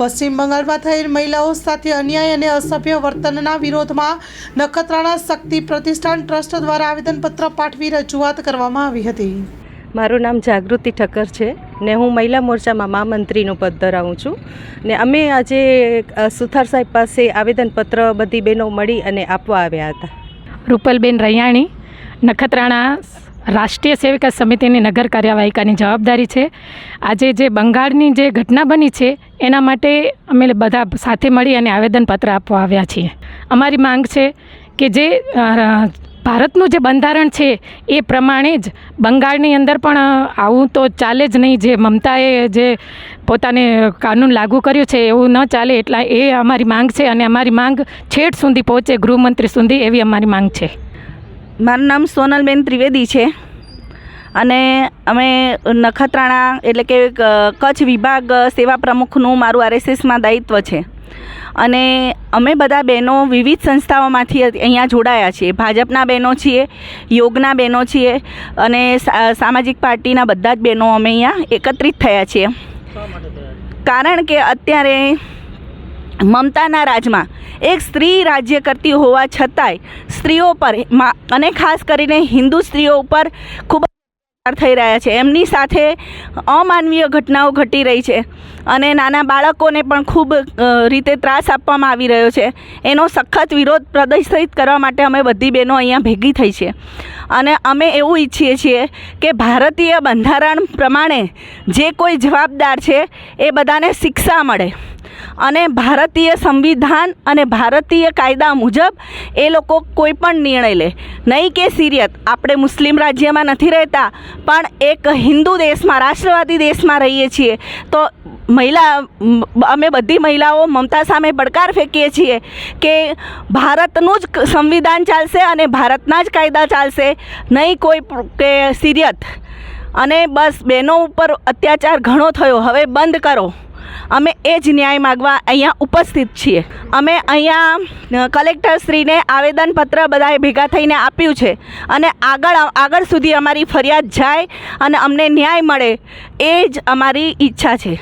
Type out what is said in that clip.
પશ્ચિમ બંગાળમાં થયેલ મહિલાઓ સાથે અન્યાય અને અસભ્ય વર્તનના વિરોધમાં નખત્રાણા શક્તિ પ્રતિષ્ઠાન ટ્રસ્ટ દ્વારા આવેદનપત્ર પાઠવી રજૂઆત કરવામાં આવી હતી. મારું નામ જાગૃતિ ઠક્કર છે ને હું મહિલા મોરચામાં મહામંત્રીનું પદ ધરાવું છું. ને અમે આજે સુથાર સાહેબ પાસે આવેદનપત્ર બધી બહેનો મળી અને આપવા આવ્યા હતા. રૂપલબેન રૈયાણી નખત્રાણા રાષ્ટ્રીય સેવિકા સમિતિની નગર કાર્યવાહિકાની જવાબદારી છે. આજે જે બંગાળની જે ઘટના બની છે, એના માટે અમે બધા સાથે મળી અને આવેદનપત્ર આપવા આવ્યા છીએ. અમારી માંગ છે કે જે ભારતનું જે બંધારણ છે, એ પ્રમાણે જ બંગાળની અંદર પણ આવું તો ચાલે જ નહીં. જે મમતાએ જે પોતાને કાનૂન લાગુ કર્યું છે, એવું ન ચાલે એટલા એ અમારી માંગ છે અને અમારી માંગ છેઠ સુધી પહોંચે, ગૃહમંત્રી સુધી, એવી અમારી માંગ છે. મારું નામ સોનલબેન ત્રિવેદી છે. અને અમે નખત્રાણા એટલે કે કચ્છ વિભાગ સેવા પ્રમુખનું મારું આરએસએસમાં દાયિત્વ છે. અને અમે બધા બહેનો વિવિધ સંસ્થાઓમાંથી અહીંયા જોડાયા છીએ. ભાજપના બહેનો છીએ, યોગના બહેનો છીએ, અને સામાજિક પાર્ટીના બધા જ બહેનો અમે અહીંયા એકત્રિત થયા છીએ. કારણ કે અત્યારે મમતાના રાજમાં. એક સ્ત્રી રાજ્ય કરતી હોવા છતાંય સ્ત્રીઓ પર અને ખાસ કરીને હિન્દુ સ્ત્રીઓ ઉપર ખૂબ થઈ રહ્યા છે. એમની સાથે અમાનવીય ઘટનાઓ ઘટી રહી છે અને નાના બાળકોને પણ ખૂબ રીતે ત્રાસ આપવામાં આવી રહ્યો છે. એનો સખત વિરોધ પ્રદર્શિત કરવા માટે અમે બધી બહેનો અહીંયા ભેગી થઈ છે. અને અમે એવું ઈચ્છીએ છીએ કે ભારતીય બંધારણ પ્રમાણે જે કોઈ જવાબદાર છે એ બધાને શિક્ષા મળે. અને ભારતીય સંવિધાન અને ભારતીય કાયદા મુજબ એ લોકો કોઈ પણ નિર્ણય લે. નહીં કે સિરિયત. આપણે મુસ્લિમ રાજ્યમાં નથી રહેતા, પણ એક હિન્દુ દેશમાં, રાષ્ટ્રવાદી દેશમાં રહીએ છીએ. તો મહિલા, અમે બધી મહિલાઓ મમતા સામે પડકાર ફેંકીએ છીએ કે ભારતનું જ સંવિધાન ચાલશે અને ભારતના જ કાયદા ચાલશે. નહીં કોઈ કે સિરિયત. અને બસ બહેનો ઉપર અત્યાચાર ઘણો થયો. હવે બંધ કરો. અમે એ જ ન્યાય માગવા અહીંયા ઉપસ્થિત છીએ. અમે અહીંયા કલેક્ટરશ્રીને આવેદનપત્ર બધાએ ભેગા થઈને આપ્યું છે અને આગળ આગળ સુધી અમારી ફરિયાદ જાય અને અમને ન્યાય મળે એ જ અમારી ઈચ્છા છે.